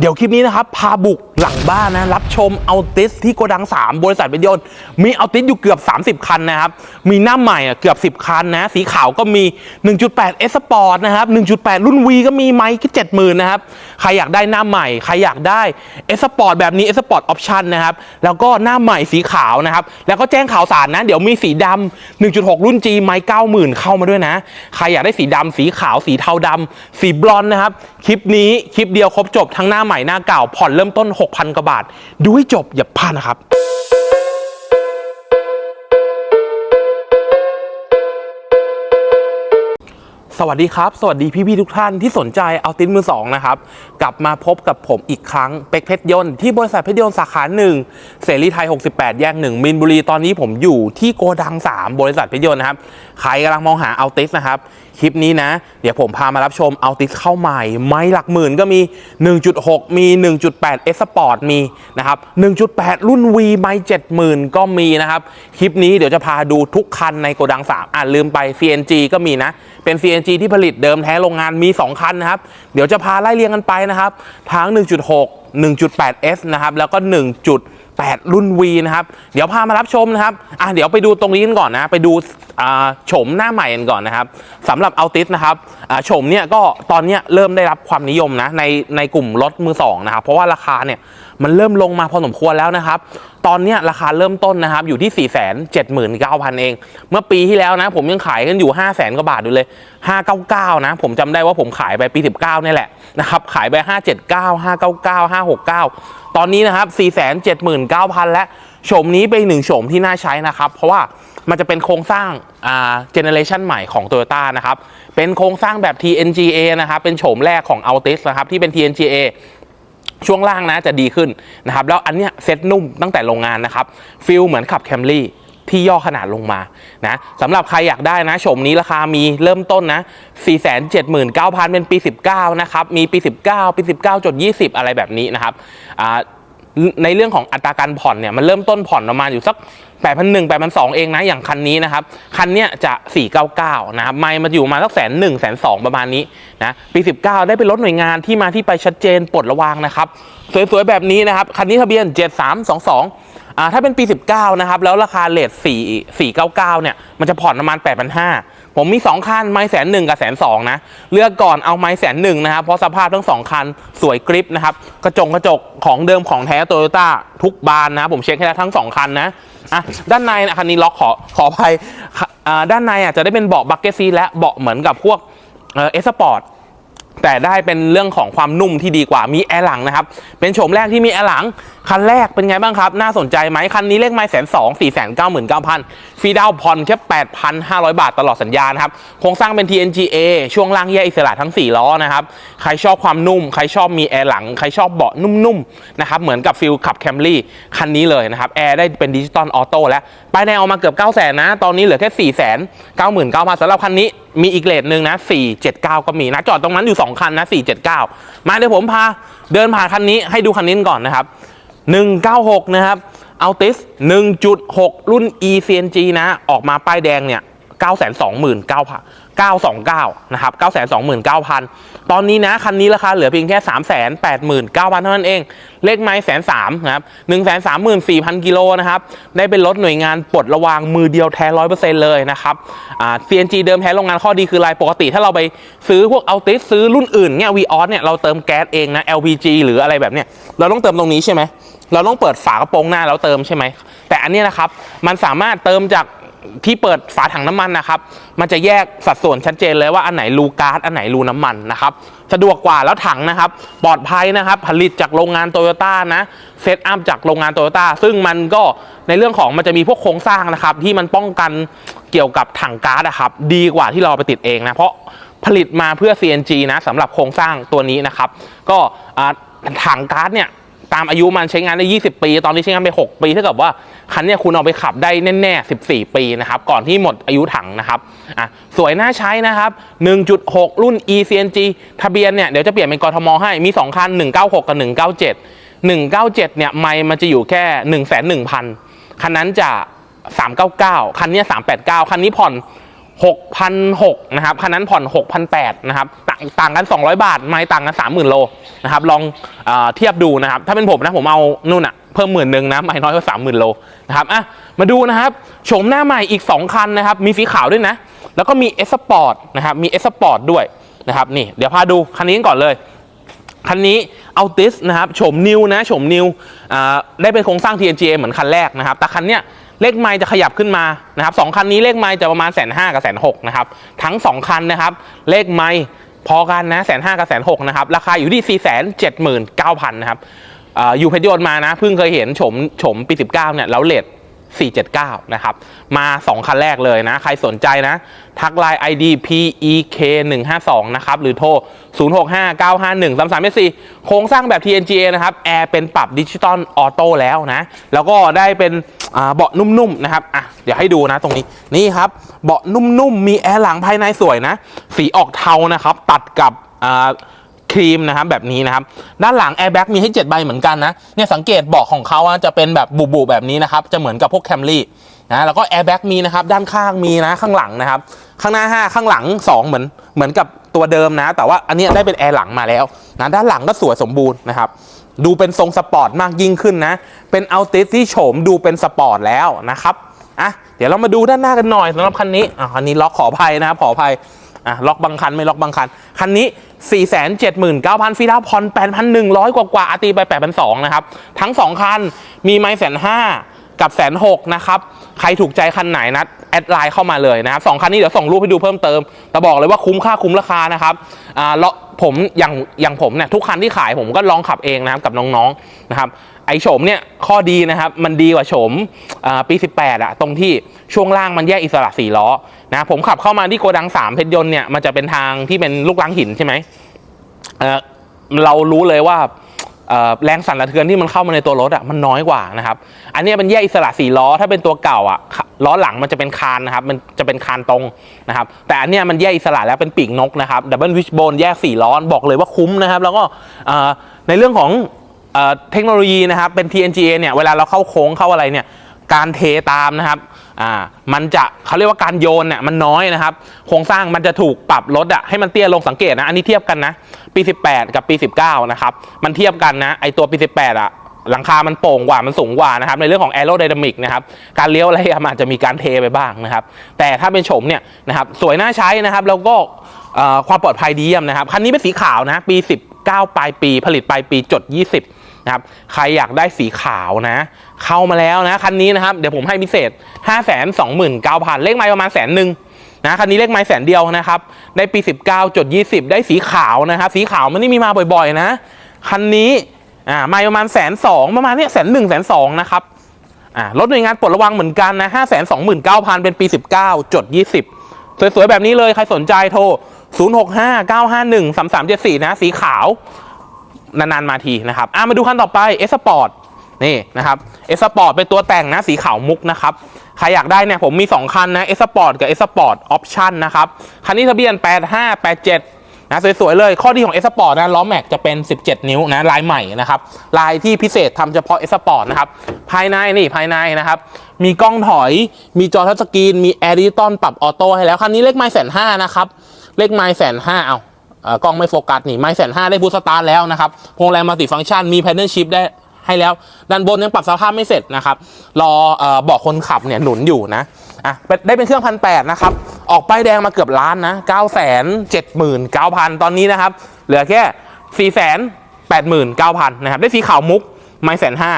เดี๋ยวคลิปนี้นะครับพาบุก หลังบ้านนะรับชมเอาติสที่โกดัง 3 บริษัทเป็นยนต์มีเอาติสอยู่เกือบ 30 คันนะครับ มีหน้าใหม่เกือบ 10 คันนะ สีขาวก็มี 1.8 S Sport นะครับ 1.8 รุ่น V ก็มีไมค์ก็70,000 นะครับ ใครอยากได้หน้าใหม่ ใครอยากได้ S Sport แบบนี้ S Sport Option นะครับ แล้วก็หน้าใหม่สีขาวนะครับ แล้วก็แจ้งข่าวสารนะ เดี๋ยวมีสีดำ1.6 รุ่น G ไมค์90,000 เข้ามาด้วยนะ ใครอยากได้สีดำสีขาวสีเทาดำสีบลอนด์นะครับคลิปนี้คลิปเดียวครบจบทั้งหน้าใหม่หน้าเก่าผ่อนเริ่มต้น6,000 กว่าบาท ดูให้จบอย่าพลาดนะครับสวัสดีครับ สวัสดีพี่ๆทุกท่านที่สนใจเอาติ้นมือสองนะครับ กลับมาพบกับผมอีกครั้งเป็กเพชรยนต์ที่บริษัทเพชรยนต์สาขาหนึ่งเสรีไทย 68 แยกหนึ่งมินบุรีตอนนี้ผมอยู่ที่โกดัง 3 บริษัทเพชรยนต์นะครับ ใครกำลังมองหาเอาติสนะครับ คลิปนี้นะ เดี๋ยวผมพามารับชมเอาติสเข้าใหม่ ไม่หลักหมื่นก็มี 1.6 มี 1.8 S Sport มีนะครับ 1.8 รุ่น V ไม่70,000 ก็มีนะครับ คลิปนี้เดี๋ยวจะพาดูทุกคันในโกดัง 3 อ่าลืมไป CNG ก็มีนะ เป็น CNG ที่ผลิตเดิมแท้โรงงานมี 2 คันนะครับ เดี๋ยวจะพาไล่เรียงกันไปนะครับ ทั้ง 1.6 1.8S นะครับ แล้วก็ 8 รุ่น V นะครับ เดี๋ยวพามารับชมนะครับอะเดี๋ยวไปดูตรงนี้กันก่อนนะ ไปดูโฉมหน้าใหม่กันก่อนนะครับสำหรับเอาติสนะครับโฉมเนี่ยก็ตอนเนี้ยเริ่มได้รับความนิยมนะในในกลุ่มรถมือสองนะครับ เพราะว่าราคาเนี่ยมันเริ่มลงมาพอสมควรแล้วนะครับ ตอนนี้ราคาเริ่มต้นนะครับอยู่ที่ 4 7 9 0 0 0 เอง เมื่อปีที่แล้วนะผมยังขายกันอยู่ 5 0 0 0 0 0กว่าบาทอยู่เลย 599 นะ ผมจำได้ว่าผมขายไปปี 19นี่แหละ นะครับขายไป 579 599 569 ตอนนี้นะครับ 479,000 และโฉมนี้เป็นหนึ่งโฉมที่น่าใช้นะครับ เพราะว่ามันจะเป็นโครงสร้างอ่าเจเนเรชันใหม่ของ Toyota นะครับ เป็นโครงสร้างแบบ TNGA นะครับ เป็นโฉมแรกของ Altis นะครับ ที่เป็น TNGA ช่วงล่างนะจะดีขึ้นนะครับ แล้วอันเนี้ยเซ็ตนุ่มตั้งแต่โรงงานนะครับฟิลเหมือนขับแคมรี่ ที่ย่อขนาดลงมานะสำหรับใครอยากได้นะโฉมนี้ราคามีเริ่มต้นนะ 479,000 เป็นปี 19 นะครับ มีปี 19 ปี 19จด20 อะไรแบบนี้นะครับในเรื่องของอัตราการผ่อนเนี่ยมันเริ่มต้นผ่อนประมาณอยู่สัก8,100 8,200เองนะอย่างคันนี้นะครับ คันเนี้ยจะ 499 นะครับไม่มาอยู่มาสักแสนหนึ่งแสนสองประมาณนี้นะปี 19 ได้เป็นรถหน่วยงานที่มาที่ไปชัดเจนปลดระวางนะครับ สวยๆแบบนี้นะครับ คันนี้ทะเบียน 7322 อ่าถ้าเป็นปี 19 นะครับ แล้วราคาเลท4 499 เนี่ย มันจะผ่อนประมาณ 8,500 ผมมี 2 คัน ไม้แสนหนึ่งกับแสนสองนะ เลือกก่อนเอาไม้แสนหนึ่งนะครับ เพราะสภาพทั้ง 2 คันสวยกริปนะครับ กระจงกระจกของเดิมของแท้โตโยต้าทุกบานนะ ผมเช็คให้แล้วทั้ง 2 คันนะ อะ ด้านในนะคันนี้ล็อกขอขออภัยอ่าด้านในอะจะได้เป็นเบาะบักเก็ตซีและเบาะเหมือนกับพวกเอสปอร์ตแต่ได้เป็นเรื่องของความนุ่มที่ดีกว่ามีแอร์หลังนะครับ เป็นโฉมแรกที่มีแอร์หลังคันแรกเป็นไงบ้างครับ น่าสนใจไหมคันนี้เลขไม้แสนสองสี่แสนเก้าหมื่นเก้าพันฟรีดาวผ่อนแค่แปดพันห้าร้อยบาทตลอดสัญญานะครับ โครงสร้างเป็น TNGA ช่วงล่างแยกอิสระทั้ง 4 ล้อนะครับ ใครชอบความนุ่ม ใครชอบมีแอร์หลัง ใครชอบเบาะนุ่มๆนะครับ เหมือนกับฟิลขับแคมรี่คันนี้เลยนะครับ แอร์ได้เป็นดิจิตอลออโต้แล้วป้ายแดงออกมาเกือบ 9 0 0 0 0นนะ ตอนนี้เหลือแค่4 9 9 9 0 0 0สำหรับคันนี้มีอีกเลทหนึ่งนะ 479 ก็มีนะ จอดตรงนั้นอยู่ 2 คันนะ 479 มาเดี๋ยวผมพาเดินผ่านคันนี้ให้ดูคันนี้ก่อนนะครับ 196 นะครับเอาติส1.6 รุ่น e CNG นะ ออกมาป้ายแดงเนี่ย 929,000 929นะครับ929,000 ตอนนี้นะคันนี้ราคาเหลือเพียงแค่ 389,000 เท่านั้นเอง เลขไม้แสนสามนะครับ134,000 กิโลนะครับได้เป็นรถหน่วยงานปลดระวางมือเดียวแท้ร้อยเปอร์เซ็นต์เลยนะครับอ่า CNG เดิมแท้โรงงานข้อดีคือลายปกติ ถ้าเราไปซื้อพวกเอาติสซื้อรุ่นอื่นเนี่ย v ีออสเนี่ยเราเติมแก๊สเองนะ LPG หรืออะไรแบบเนี้ยเราต้องเติมตรงนี้ใช่ไหมเราต้องเปิดฝากระโปรงหน้าแล้วเติมใช่ไหมแต่อันนี้นะครับมันสามารถเติมจาก ที่เปิดฝาถังน้ำมันนะครับ มันจะแยกสัดส่วนชัดเจนเลยว่าอันไหนรูก๊าซอันไหนรูน้ำมันนะครับ สะดวกกว่าแล้วถังนะครับ ปลอดภัยนะครับ ผลิตจากโรงงานโตโยต้านะเซตอัพจากโรงงานโตโยต้าซึ่งมันก็ในเรื่องของมันจะมีพวกโครงสร้างนะครับ ที่มันป้องกันเกี่ยวกับถังก๊าซนะครับ ดีกว่าที่เราไปติดเองนะเพราะผลิตมาเพื่อ CNG นะสำหรับโครงสร้างตัวนี้นะครับ ก็ถังก๊าซเนี่ย ตามอายุมันใช้งานได้ 20 ปี ตอนนี้ใช้งานไป 6 ปีเท่ากับว่าคันนี้คุณเอาไปขับได้แน่ๆ 14 ปีนะครับก่อนที่หมดอายุถังนะครับอะสวยน่าใช้นะครับ 1.6 รุ่น e CNG ทะเบียนเนี่ยเดี๋ยวจะเปลี่ยนเป็นกทมให้มี 2 คัน 196 กับ 197 197 เนี่ยไม่มันจะอยู่แค่ 1 1 0 0 0คันนั้นจะ 399 คันนี้ 389 คันนี้ผ่อน 6,600นะครับคันนั้นผ่อน 6,800นะครับต่างต่างกัน 200 บาท ไม่ต่างกัน 30,000 โลนะครับลองเอเทียบดูนะครับถ้าเป็นผมนะผมเอานู่นอะเพิ่มหมื่นหนึ่งนะไม่น้อยกว่า30,000โลนะครับอะมาดูนะครับโฉมหน้าใหม่อีก 2 คันนะครับมีสีขาวด้วยนะ แล้วก็มี S Sport นะครับมี S Sport ด้วยนะครับนี่เดี๋ยวพาดูคันนี้ก่อนเลยคันนี้เอาติสนะครับโฉมนิวนะโฉมนิวได้เป็นโครงสร้าง TNGA เหมือนคันแรกนะครับแต่คันเนี้ย เลขไมล์จะขยับขึ้นมานะครับสองคันนี้เลขไมล์จะประมาณแสนห้ากับแสนหกนะครับทั้งสองคันนะครับ เลขไมล์พอกันนะแสนห้ากับแสนหกนะครับราคาอยู่ที่สี่แสนเจ็ดหมื่นเก้าพันนะครับออยู่เพชรยนต์มานะเพิ่งเคยเห็นโฉมโฉมปีสิบเก้าเนี่ยแล้วเลท 479 นะครับ มา 2 คันแรกเลยนะ ใครสนใจนะ ทักไลน์ ID PEK 152นะครับ หรือโทร 065 951 3374โครงสร้างแบบ TNGA นะครับ แอร์เป็นปรับดิจิตอลออโต้แล้วนะ แล้วก็ได้เป็นเบาะนุ่มๆนะครับ อะ เดี๋ยวให้ดูนะตรงนี้ นี่ครับ เบาะนุ่มๆ มีแอร์หลังภายในสวยนะ สีออกเทานะครับ ตัดกับอ่า ครีมนะครับแบบนี้นะครับ ด้านหลังแอร์แบ็กมีให้7ใบเหมือนกันนะเนี่ยสังเกตเบาะของเขาอะจะเป็นแบบบุบๆแบบนี้นะครับ จะเหมือนกับพวกแคมรี่นะแล้วก็แอร์แบ็กมีนะครับ ด้านข้างมีนะข้างหลังนะครับ ข้างหน้า 5 ข้างหลัง 2 เหมือนเหมือนกับตัวเดิมนะ แต่ว่าอันนี้ได้เป็นแอร์หลังมาแล้วนะด้านหลังก็สวยสมบูรณ์นะครับดูเป็นทรงสปอร์ตมากยิ่งขึ้นนะ เป็นเอัลติสที่โฉมดูเป็นสปอร์ตแล้วนะครับอะเดี๋ยวเรามาดูด้านหน้ากันหน่อยสำหรับคันนี้อะคันนี้ล็อกขออภัยนะครับขออภัย อะล็อกบางคันไม่ล็อกบางคัน คันนี้ 4 7 9 0 0 0ฟรีดาวน์ผ่อน8,100 กว่ากว่าอาตีไป 8,200 นะครับ ทั้ง 2 คัน มีไม้แสนห้า กับแสนหกนะครับ ใครถูกใจคันไหนนะแอดไลน์เข้ามาเลยนะครับสองคันนี้เดี๋ยวส่งรูปให้ดูเพิ่มเติมแต่บอกเลยว่าคุ้มค่าคุ้มราคานะครับอ่าล้วผมอย่างอย่างผมเนี่ยทุกคันที่ขายผมก็ลองขับเองนะครับกับน้องๆนะครับไอโฉมเนี่ยข้อดีนะครับมันดีกว่าโฉมอ่าปี 18อะตรงที่ช่วงล่างมันแยกอิสระ4ล้อนะผมขับเข้ามาที่โกดัง3เพชรยนต์เนี่ยมันจะเป็นทางที่เป็นลูกลังหินใช่ไหมเอ่อเรารู้เลยว่า แรงสั่นสะเทือนที่มันเข้ามาในตัวรถอะมันน้อยกว่านะครับอันนี้ยเป็นแยกอิสระสี่ล้อถ้าเป็นตัวเก่าอะล้อหลังมันจะเป็นคานนะครับมันจะเป็นคานตรงนะครับแต่อันนี้มันแยกอิสระแล้วเป็นปีกนกนะครับดับเบิลวิชโบนแยก4ล้อบอกเลยว่าคุ้มนะครับแล้วก็ในเรื่องของเอเทคโนโลยีนะครับเป็น TNGA เนี่ยเวลาเราเข้าโค้งเข้าอะไรเนี่ย การเทตามนะครับอ่ามันจะเขาเรียกว่าการโยนเนี่ยมันน้อยนะครับ โครงสร้างมันจะถูกปรับลดอะให้มันเตี้ยลงสังเกตนะ อันนี้เทียบกันนะ ปี 18 กับปี 19 นะครับ มันเทียบกันนะ ไอตัวปี 18อะหลังคามันโป่งกว่ามันสูงกว่านะครับ ในเรื่องของ aerodynamic นะครับ การเลี้ยวอะไรอะมันอาจจะมีการเทไปบ้างนะครับ แต่ถ้าเป็นโฉมเนี่ยนะครับ สวยน่าใช้นะครับ แล้วก็ความปลอดภัยดีเยี่ยมนะครับ คันนี้เป็นสีขาวนะ ปี 19 ปลายปี ผลิตปลายปีจด 20 นะครับใครอยากได้สีขาวนะ เข้ามาแล้วนะคันนี้นะครับเดี๋ยวผมให้พิเศษ 5 2 9 0 0 0 เลขไม้ประมาณแสนหนึ่งนะคันนี้เลขไม้แสนเดียวนะครับในปี 19จด20 ได้สีขาวนะครับสีขาวมันไม่มีมาบ่อยๆนะคันนี้อ่าไม้ประมาณแสนสองประมาณเนี้ยแสนหนึ่งแสนสองนะครับอ่ารถหน่วยงานปลดระวังเหมือนกันนะ5 2 9 0 0 0เป็นปี19จด20สวยๆ แบบนี้เลย ใครสนใจโทร 065 951 3374 นะ สีขาว นานๆมาทีนะครับอะมาดูคันต่อไป S Sport นี่นะครับ S Sport เป็นตัวแต่งนะสีขาวมุกนะครับใครอยากได้เนี่ยผมมี 2 คันนะ S Sport กับ S Sport Option นะครับ คันนี้ทะเบียน 8587 นะสวยๆเลย ข้อดีของ S Sport นะล้อแม็กจะเป็น 17 นิ้วนะลายใหม่นะครับ ลายที่พิเศษทำเฉพาะ S Sport นะครับ ภายในนี่ภายในนะครับ มีกล้องถอย มีจอทัชสกรีน มีแอร์ดิจิตอลปรับออโต้ให้แล้ว คันนี้เลขไม้แสนห้านะครับ เลขไม้แสนห้าเอา กล้องไม่โฟกัสนี่ไม่แสนห้าได้บูสตาร์แล้วนะครับพวงแรงมัลติฟังก์ชันมีแพนเน l ชิพได้ให้แล้ว ด้านบนยังปรับสภาพไม่เสร็จนะครับ รอเอ่อเบาะคนขับเนี่ยหนุนอยู่นะอะได้เป็นเครื่องพันแปดนะครับ ออกป้ายแดงมาเกือบล้านนะเก้าแสนเจ็ดหมื่นเก้าพันตอนนี้นะครับ เหลือแค่สี่แสนแปดหมื่นเก้าพันนะครับ ได้สีขาวมุกไม่แสนห้า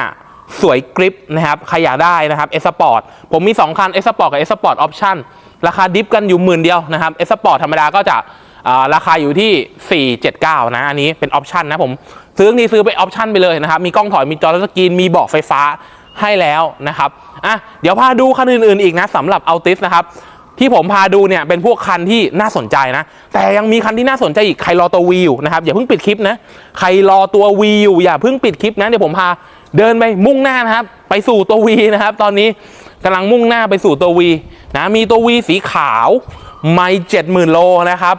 สวยกริปนะครับใครอยากได้นะครับเอสปอร์ตผมมี 2 คันเอสปอร์ตกับเอสปอร์ตออปชั่นราคาดิฟกันอยู่หมื่นเดียวนะครับเอสปอร์ตธรรมดาก็จะ ราคาอยู่ที่ 479 นะ อันนี้เป็นออปชันนะผม ซื้อนี่ซื้อไปออปชันไปเลยนะครับ มีกล้องถอย มีจอทัชสกรีน มีเบาะไฟฟ้าให้แล้วนะครับ อะ เดี๋ยวพาดูคันอื่นๆอีกนะสำหรับอัลติสนะครับที่ผมพาดูเนี่ยเป็นพวกคันที่น่าสนใจนะ แต่ยังมีคันที่น่าสนใจอีกใครรอตัววีอยู่นะครับอย่าเพิ่งปิดคลิปนะใครรอตัววีอยู่อย่าเพิ่งปิดคลิปนะเดี๋ยวผมพาเดินไปมุ่งหน้านะครับ ไปสู่ตัววีนะครับ ตอนนี้กำลังมุ่งหน้าไปสู่ตัววีนะมีตัววีสีขาวไม่เจ็ดหมื่นโลนะครับ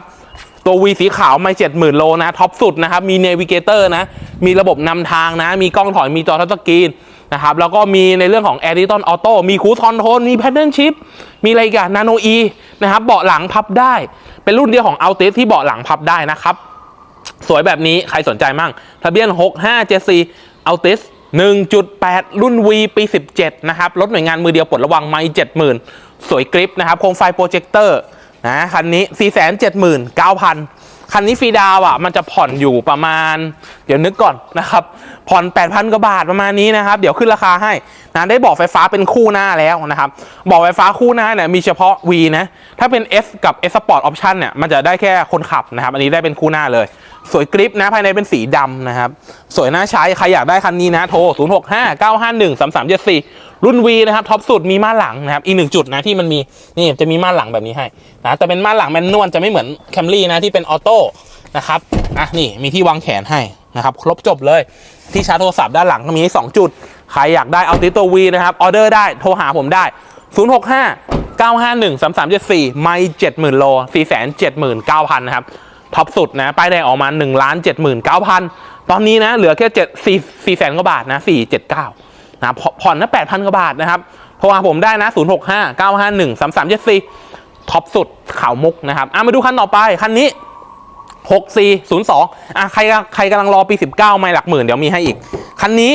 ตัววีสีขาวไม่เจ็ดหมื่นโลนะ ท็อปสุดนะครับ มีเนวิเกเตอร์นะ มีระบบนำทางนะ มีกล้องถอย มีจอทัชสกรีนนะครับ แล้วก็มีในเรื่องของ a i r t o n Auto มีคู c คอนโท l มี Pattern Shift มีอะไรกัน Nano E นะครับ เบาะหลังพับได้ เป็นรุ่นเดียวของ Altis ที่เบาะหลังพับได้นะครับ สวยแบบนี้ใครสนใจมั่ง ทะเบียน 6574 Altis 1.8 รุ่น V ปี 17 นะครับ รถหน่วยงานมือเดียวปลดระวังไม่70,000 สวยกริปนะครับ โคมไฟโปรเจคเตอร์ นะคันนี้ 4 7 9 0 0 0 คันนี้ฟรีดาวอะ มันจะผ่อนอยู่ประมาณ เดี๋ยวนึกก่อนนะครับ ผ่อน 8,000 กว่าบาทประมาณนี้นะครับ เดี๋ยวขึ้นราคาให้นะได้บอกไฟฟ้าเป็นคู่หน้าแล้วนะครับ บอกไฟฟ้าคู่หน้าเนี่ยมีเฉพาะ V นะ ถ้าเป็น S กับ S Sport Option เนี่ยมันจะได้แค่คนขับนะครับ อันนี้ได้เป็นคู่หน้าเลย สวยกริปนะภายในเป็นสีดำนะครับ สวยน่าใช้ ใครอยากได้คันนี้นะ โทร 0 6 5 9 5 1 3 3 7 4 รุ่น V นะครับท็อปสุดมีม่านหลังนะครับอีกหนึ่งจุดนะที่มันมีนี่จะมีม่านหลังแบบนี้ให้นะแต่เป็นม่านหลังแมนนวลจะไม่เหมือนแคมรี่นะที่เป็นออโต้ นะครับอะนี่มีที่วางแขนให้นะครับครบจบเลยที่ชาร์จโทรศัพท์ด้านหลังก็มีให้สองจุด ใครอยากได้เอาติโตวีนะครับออเดอร์ได้โทรหาผมได้ 0 6 5 9 5 1 3 3 7 4 ไม่ 70,000 โล 479,000 นะครับ ท็อปสุดนะป้ายแดงออกมา1ล้าน79,000 ตอนนี้นะ เหลือแค่7 4 4แสนกว่าบาทนะ 479 นะผ่อนนะ 8,000 กว่าบาทนะครับ โทรหาผมได้นะ 065 951 3374 ท็อปสุดข่าวมุกนะครับ อะมาดูคันต่อไป คันนี้ 6402อะใครใครกำลังรอปี 19 ไม่หลักหมื่นเดี๋ยวมีให้อีก คันนี้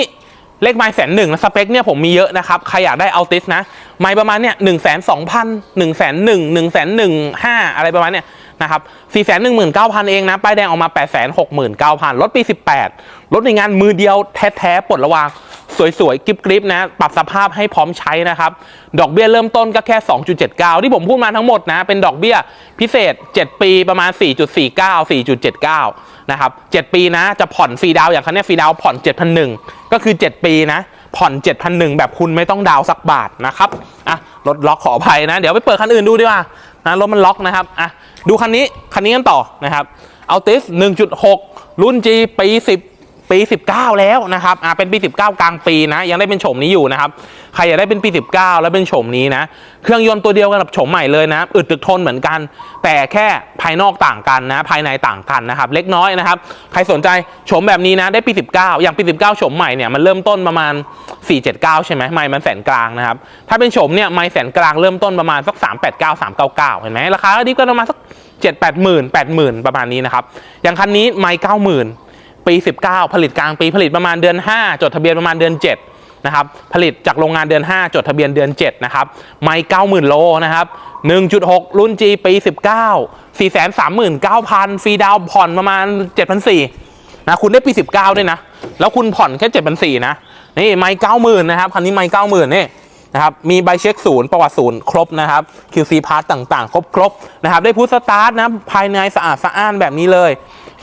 เลขไม้แสนหนึ่งนะสเปคเนี่ยผมมีเยอะนะครับ ใครอยากได้เอาติสนะ ไม้ประมาณเนี่ยหนึ่งแสนสองพันหนึ่งแสนหนึ่งหนึ่งแสนหนึ่งห้าอะไรประมาณเนี่ยนะครับสี่แสนหนึ่งหมื่นเก้าพันเองนะ ป้ายแดงออกมาแปดแสนหกหมื่นเก้าพันรถปีสิบแปดรถในงานมือเดียวแท้ๆปลดระวาง สวยๆกริบๆนะ ปรับสภาพให้พร้อมใช้นะครับ ดอกเบี้ยเริ่มต้นก็แค่ 2.79 ที่ผมพูดมาทั้งหมดนะ เป็นดอกเบี้ยพิเศษ 7 ปีประมาณ 4.49 4.79 นะครับ 7 ปีนะ จะผ่อนฟรีดาวอย่างคันนี้ฟรีดาวผ่อน 7,001 ก็คือ 7 ปีนะ ผ่อน 7,001 แบบคุณไม่ต้องดาวสักบาทนะครับอะรถล็อกขออภัยนะ เดี๋ยวไปเปิดคันอื่นดูดีกว่านะรถมันล็อกนะครับอะดูคันนี้คันนี้กันต่อนะครับ a l t i s 1.6 รุ่น G ปี10 ปี 19 แล้วนะครับอ่าเป็นปี 19 กลางปีนะยังได้เป็นโฉมนี้อยู่นะครับใครอยากได้เป็นปี 19 แล้วเป็นโฉมนี้นะเครื่องยนต์ตัวเดียวกันกับโฉมใหม่เลยนะอึดตึกทนเหมือนกัน แต่แค่ภายนอกต่างกันนะภายในต่างกันนะครับเล็กน้อยนะครับใครสนใจโฉมแบบนี้นะได้ปี 19 อย่างปี 19โฉมใหม่เนี่ยมันเริ่มต้นประมาณ 479 ใช่ไหมไม่มันแสนกลางนะครับถ้าเป็นโฉมเนี่ยไม่แสนกลางเริ่มต้นประมาณสัก 389 399 เห็นไหมราคาก็ดีก็ประมาณสัก7 8 0 0 0 0 8 0,000 ประมาณนี้นะครับ อย่างคันนี้ไม่90,000 ปี 19 ผลิตกลางปีผลิตประมาณเดือน 5 จดทะเบียนประมาณเดือน 7 นะครับ ผลิตจากโรงงานเดือน 5 จดทะเบียนเดือน 7 นะครับ ไม่90,000 โลนะครับ 1.6 รุ่น G ปี 19 439,000 ฟรีดาวผ่อนประมาณ 7,400นะ คุณได้ปี 19 ด้วยนะ แล้วคุณผ่อนแค่ 7,400นะ นี่ไม่90,000 นะครับคันนี้ไม่90,000 นี่นะครับ มีใบเช็คศูนย์ประวัติศูนย์ครบนะครับ QC พาร์ตต่างๆ ครบครบนะครับ ได้พุทสตาร์ทนะ ภายในสะอาดสะอ้านแบบนี้เลย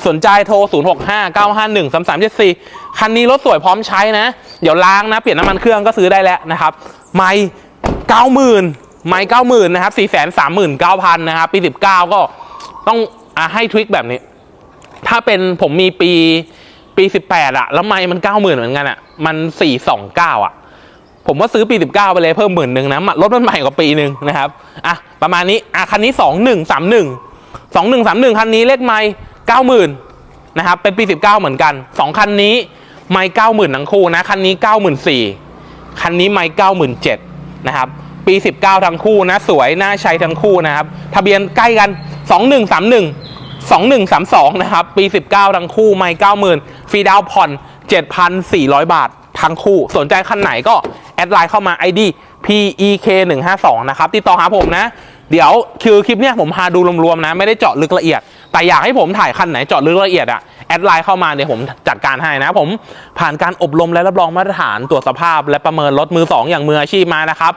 สนใจโทร 0 6 5 9 5 1 3 3 7 4 คันนี้รถสวยพร้อมใช้นะ เดี๋ยวล้างนะ เปลี่ยนน้ำมันเครื่องก็ซื้อได้แล้วนะครับ ไม่90,000ไม่90,000นะครับ439,000นะครับ ปี19ก็ต้องอให้ทริคแบบนี้ ถ้าเป็นผมมีปีปี18อะแล้วไม่มัน90,000เหมือนกันอะมัน429อะผมว่าซื้อปี 19 ไปเลยเพิ่มหมื่นหนึ่งนะรถมันใหม่กว่าปีหนึ่งนะครับอะประมาณนี้อะคันนี้ 2131 2131 คันนี้เลขไม่ 90,000นะครับเป็นปี 19 เหมือนกัน 2 คันนี้ไม่90,000ทั้งคู่นะคันนี้ 94,000คันนี้ไม่97,000นะครับปี 19 ทั้งคู่นะสวยน่าใช้ทั้งคู่นะครับทะเบียนใกล้กัน 2131 2132 นะครับ ปี 19 ทั้งคู่ ไม่90,000ฟรีดาวน์ผ่อน 7,400 บาท ทั้งคู่ สนใจคันไหนก็ แอดไลน์เข้ามา ID PEK 1 5 2 นะครับ ติดต่อหาผมนะ เดี๋ยวคือคลิปเนี้ยผมพาดูรวมๆนะ ไม่ได้เจาะลึกละเอียด แต่อยากให้ผมถ่ายคันไหนเจาะลึกละเอียดอะแอดไลน์เข้ามาเดี๋ยวผมจัดการให้นะ ผมผ่านการอบรมและรับรองมาตรฐานตรวจสภาพ และประเมินรถมือ 2 อย่างมืออาชีพมานะครับ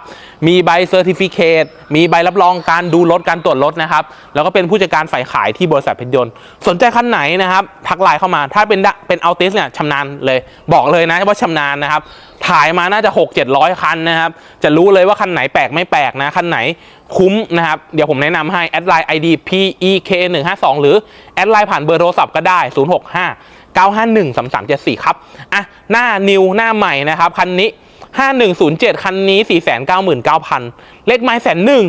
มีใบเซอร์ติฟิเคตมีใบรับรองการดูรถการตรวจรถนะครับ แล้วก็เป็นผู้จัดการฝ่ายขายที่บริษัทเพชรยนต์ สนใจคันไหนนะครับ ทักไลน์เข้ามาถ้าเป็นเป็นอัลติสเนี่ยชำนาญเลยบอกเลยนะว่าชำนาญนะครับถ่ายมาน่าจะ 6 700 คันนะครับ จะรู้เลยว่าคันไหนแปลกไม่แปลกนะ คันไหน คุ้มนะครับ เดี๋ยวผมแนะนำให้แอดไลน์ ID PEK 1 5 2หรือ แอดไลน์ผ่านเบอร์โทรศัพท์ก็ได้ 065 951 3374 ครับ อะ หน้านิวหน้าใหม่นะครับ คันนี้ 5107 คันนี้ 499,000 เลขไม้แสนหนึ่ง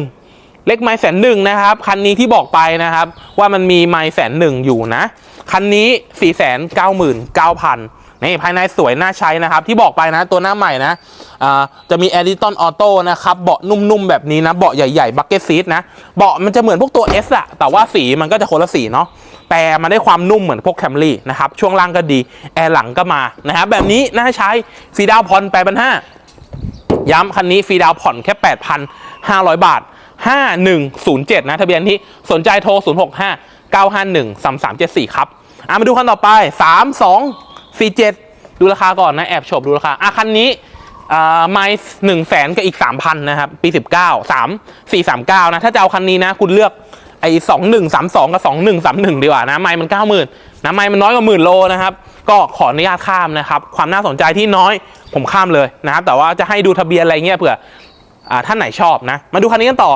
เลขไม้แสนหนึ่งนะครับ คันนี้ที่บอกไปนะครับ ว่ามันมีไม้แสนหนึ่งอยู่นะ คันนี้ 4 9 9 0 0 0 นี่ภายในสวยน่าใช้นะครับ ที่บอกไปนะตัวหน้าใหม่นะจะมี a อ i ิ o n Auto นะครับ เบาะนุ่มๆ แบบนี้นะ เบาะใหญ่ๆบักเก็ตซีทนะ เบาะมันจะเหมือนพวกตัว S อะแต่ว่าสีมันก็จะคนละสีเนาะแต่มันได้ความนุ่มเหมือนพวกแคมรี่นะครับ ช่วงล่างก็ดี แอร์หลังก็มานะครับ แบบนี้น่าใช้ฟีดาวพรแปดพันห้าย้ำคันนี้ฟรีดาวผ่อนแค่ 8,500 บาท 5107 นะ ทะเบียนที่สนใจโทร 065 951 3374 ครับอะมาดูคันต่อไป 3247 ดูราคาก่อนนะ แอบโฉบดูราคา อะ คันนี้ไม่หนึ่งแสนกับอีก 3,000 นะครับ ปี 19 3 4 3 9 นะ ถ้าจะเอาคันนี้นะ คุณเลือกไอ้2132กับ2131ดีกว่านะ ไม่มัน90,000นนะไม่มันน้อยกว่าหมื่นโลนะครับ ก็ขออนุญาตข้ามนะครับ ความน่าสนใจที่น้อยผมข้ามเลยนะครับ แต่ว่าจะให้ดูทะเบียนอะไรเงี้ยเผื่ออท่านไหนชอบนะ มาดูคันนี้กันต่อ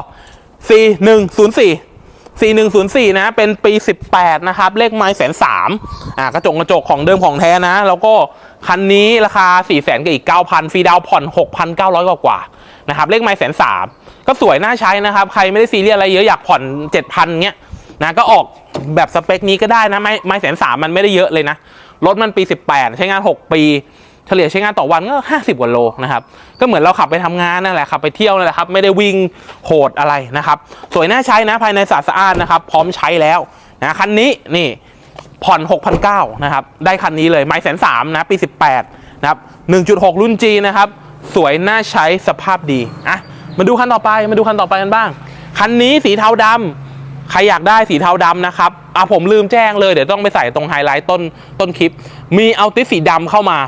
4104 4104 นะ เป็นปี 18 นะครับ เลขไม้แสนสามอ่ากระจกกระจกของเดิมของแท้นะ แล้วก็คันนี้ราคา4 0 0 0 0กับอีก 9,000 ฟรีดาวผ่อน 6,900 กว่ากว่านะครับ เลขไม้แสนสามก็สวยน่าใช้นะครับ ใครไม่ได้ซีเรียสอะไรเยอะอยากผ่อน 7,000เงี้ยนะก็ออกแบบสเปคนี้ก็ได้นะ ไม้ไม้แสนสามมันไม่ได้เยอะเลยนะ รถมันปี 18 ใช้งาน 6 ปี เฉลี่ยใช้งานต่อวันก็ 50กว่าโลนะครับ ก็เหมือนเราขับไปทำงานนั่นแหละขับไปเที่ยวนั่นแหละครับ ไม่ได้วิ่งโหดอะไรนะครับ สวยน่าใช้นะภายในสะอาดสะอานนะครับ พร้อมใช้แล้วนะคันนี้นี่ผ่อน 6,900นะครับ ได้คันนี้เลยไม้แสนสามนะปี 18นะครับ 1.6 รุ่น G นะครับ สวยน่าใช้สภาพดีอะมาดูคันต่อไปมาดูคันต่อไปกันบ้าง คันนี้สีเทาดำใครอยากได้สีเทาดำนะครับ อะผมลืมแจ้งเลย เดี๋ยวต้องไปใส่ตรงไฮไลท์ต้นต้นคลิป มีเอาติสสีดำเข้ามา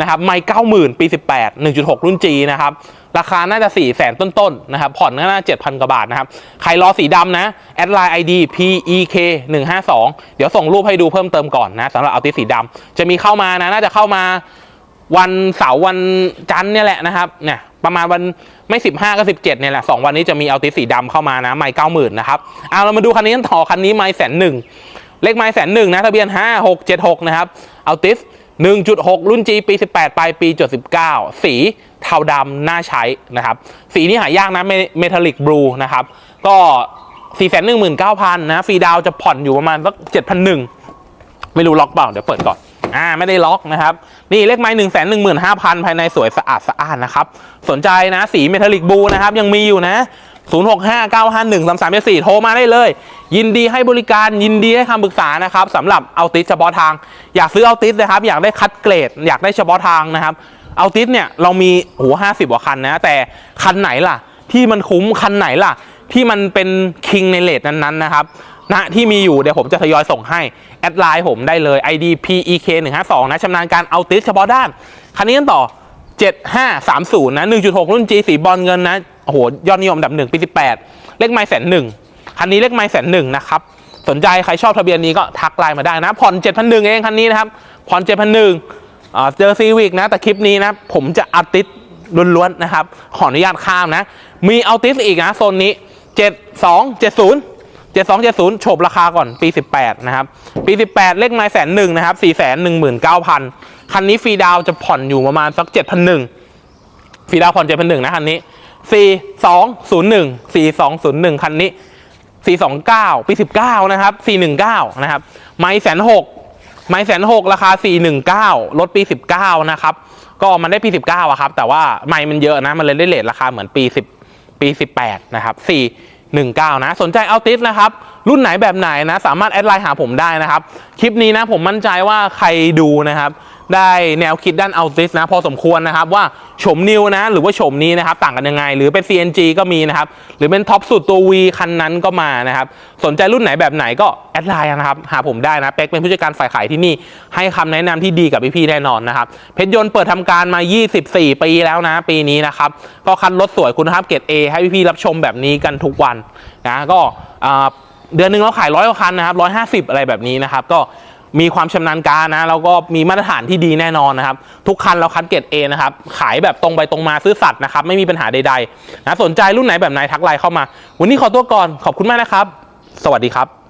นะครับไม่เก้าหมื่นปี 18 1.6 รุ่น G นะครับ ราคาน่าจะ4ี่แสนต้นๆนะครับ ผ่อนก็น่าเจ็ดพันกว่าบาทนะครับ ใครรอสีดำนะ แอดไลน์ ID PEK 152 เดี๋ยวส่งรูปให้ดูเพิ่มเติมก่อนนะสำหรับเอาติสสีดำจะมีเข้ามานะ น่าจะเข้ามาวันเสาร์วันจันทร์เนี่ยแหละนะครับเนี่ยประมาณวันไม่ 15 ก็ 17เนี่ยแหละสองวันนี้จะมีเอาติสสีดำเข้ามานะ ไม่เก้าหมื่นนะครับเอาเรามาดูคันนี้กันต่อคันนี้ไม่แสนหนึ่งเลขไม่แสนหนึ่งนะทะเบียน 5 6 7 6 นะครับเอาติส 1.6 รุ่น G ปี 18 ปลายปี 79 สีเทาดำน่าใช้นะครับ สีนี้หายากนะเมทัลลิกบลูนะครับ ก็ 419,000นะฟรีดาวจะผ่อนอยู่ประมาณสัก7,100ไม่รู้ล็อกเปล่า เดี๋ยวเปิดก่อน อ่า ไม่ได้ล็อกนะครับ นี่เลขไม้หนึ่งแสนหนึ่งหมื่นห้าพันภายในสวยสะอาดสะอ้านนะครับ สนใจนะ สีเมทัลลิกบลูนะครับ ยังมีอยู่นะ 0 6 5 9 5 1 3 3 4โทรมาได้เลย ยินดีให้บริการยินดีให้คำปรึกษานะครับสำหรับเอาติสเฉพาะทาง อยากซื้อเอาติสนะครับ อยากได้คัดเกรด อยากได้เฉพาะทางนะครับเอาติสเนี่ยเรามีโอ้ห้าสิบกว่าคันนะ แต่คันไหนล่ะ ที่มันคุ้มคันไหนล่ะ ที่มันเป็นคิงในเลทนั้นๆนะครับนะที่มีอยู่เดี๋ยวผมจะทยอยส่งให้ แอดไลน์ผมได้เลย ID PEK 152นะชำนาญการเอาติสเฉพาะด้าน คันนี้กันต่อ 7530 นะ 1.6 รุ่น G สีบอลเงินนะ โอ้โหยอดนิยมอันดับหนึ่งปี18เลขไม้แสนหนึ่งคันนี้เลขไม้แสนหนึ่งนะครับสนใจใครชอบทะเบียนนี้ก็ทักไลน์มาได้นะผ่อน7,100เองคันนี้นะครับผ่อน7,100อ่าเจอซีวิกนะแต่คลิปนี้นะผมจะอัดติสล้วนๆนะครับ ขออนุญาตข้ามนะ มีเอาติสอีกนะโซนนี้ 7270 7270โฉบราคาก่อนปี 18 นะครับ ปี 18 เลขไม้แสนหนึ่งนะครับ 419,000 คันนี้ฟรีดาวจะผ่อนอยู่ประมาณสัก7,100ฟรีดาวน์ผ่อน7,100นะคันนี้ 4201 4201 คันนี้ 429 ปี 19 นะครับ 419 นะครับ ไม้แสนหกไม้แสนหกราคา 419 ลดปี 19 นะครับ ก็มันได้ปี 19อะครับ แต่ว่าไม้มันเยอะนะ มันเลยได้เลทราคาเหมือนปี 10 ปี 18 นะครับ 419 นะ สนใจเอาติสนะครับ รุ่นไหนแบบไหนนะ สามารถแอดไลน์หาผมได้นะครับ คลิปนี้นะผมมั่นใจว่าใครดูนะครับ ได้แนวคิดด้านเอาติสนะ พอสมควรนะครับว่าโฉมนิวนะ หรือว่าโฉมนี้นะครับ ต่างกันยังไง หรือเป็น CNG ก็มีนะครับ หรือเป็นท็อปสุดตัว V คันนั้นก็มานะครับ สนใจรุ่นไหนแบบไหนก็แอดไลน์นะครับ หาผมได้นะ เป็กเป็นผู้จัดการฝ่ายขายที่นี่ ให้คำแนะนำที่ดีกับพี่ๆแน่นอนนะครับ เพชรยนต์เปิดทำการมา 24 ปีแล้วนะ ปีนี้นะครับ ก็คันรถสวยคุณภาพเกรด A ให้พี่ๆรับชมแบบนี้กันทุกวันนะก็เดือนหนึ่งเราขายร้อยกว่าคันนะครับร้อยห้าสิบอะไรแบบนี้นะครับ ก็ มีความชำนาญการนะแล้วก็มีมาตรฐานที่ดีแน่นอนนะครับ ทุกคันเราคัดเกรด A นะครับ ขายแบบตรงไปตรงมาซื้อสัตว์นะครับ ไม่มีปัญหาใดๆนะสนใจรุ่นไหนแบบไหนทักไลน์เข้ามา วันนี้ขอตัวก่อนขอบคุณมากนะครับ สวัสดีครับ